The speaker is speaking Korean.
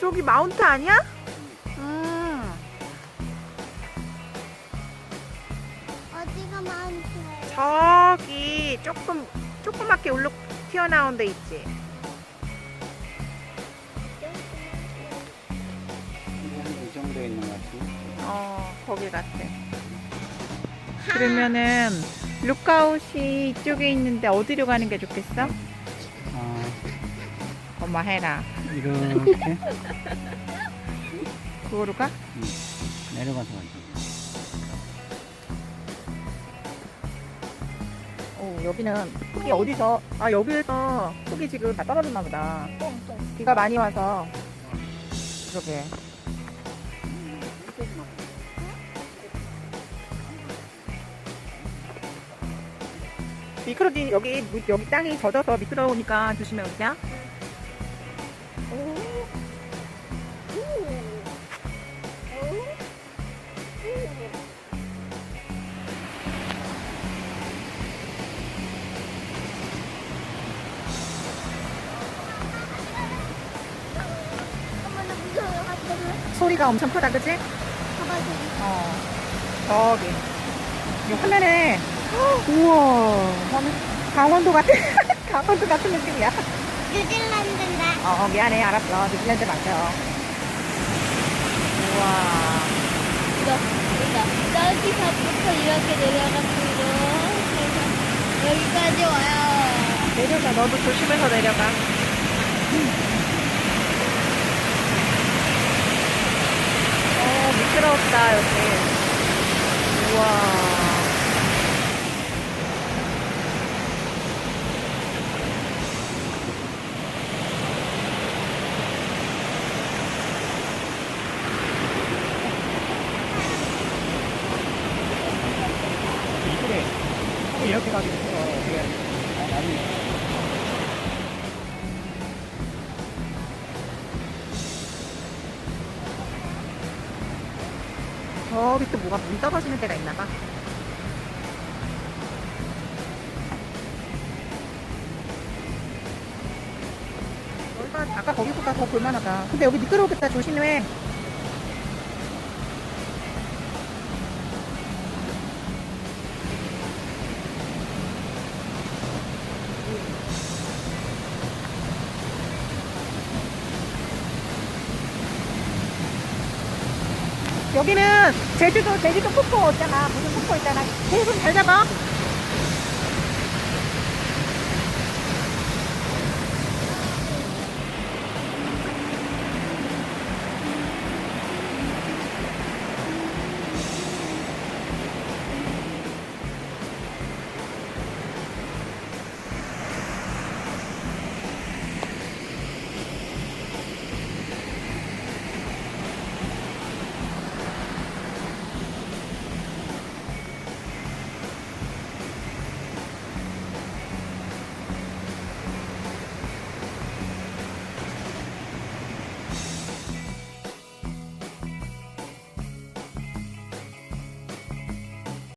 저기 마운트 아니야? 음. 어디가 많대? 저기 조금 조그맣게 울룩 튀어나온 데 있지. 이 정도 있는 것 같은데. 어, 거기 같아. 그러면은 루카웃이 이쪽에 있는데 어디로 가는 게 좋겠어? 아, 엄마 해라. 이렇게 그거로 가? 내려가서 가죠. 어, 여기는 흙이 어디서? 아, 여기에서 흙이 지금 다 떨어졌나 보다. 비가 많이 와서. 그러게. 미끄러지 여기 물- 여기 땅이 젖어서 미끄러우니까 조심해 오자. 소리가 엄청 크다, 그치? 어. 저기. 이 화면에 우와. 강원도 같은 강원도 같은 느낌이야. 뉴질랜드인데. 어, 미안해. 알았어. 뉴질랜드 맞아. 우와. 이거 이거 저기서부터 이렇게 내려가고 여기까지 와요. 내려가. 너도 조심해서 내려가. 어, 미끄럽다, 여기. 우와. 이쁘게 이렇게 가기도 어, 되게 아, 나중에 저기 또 뭐가 물 떨어지는 데가 있나 봐. 아까 거기보다 더 볼만하다. 근데 여기 미끄러우겠다. 조심해. 여기는 제주도 제주도 폭포 있잖아. 무슨 폭포 있잖아. 대손 잘 잡아.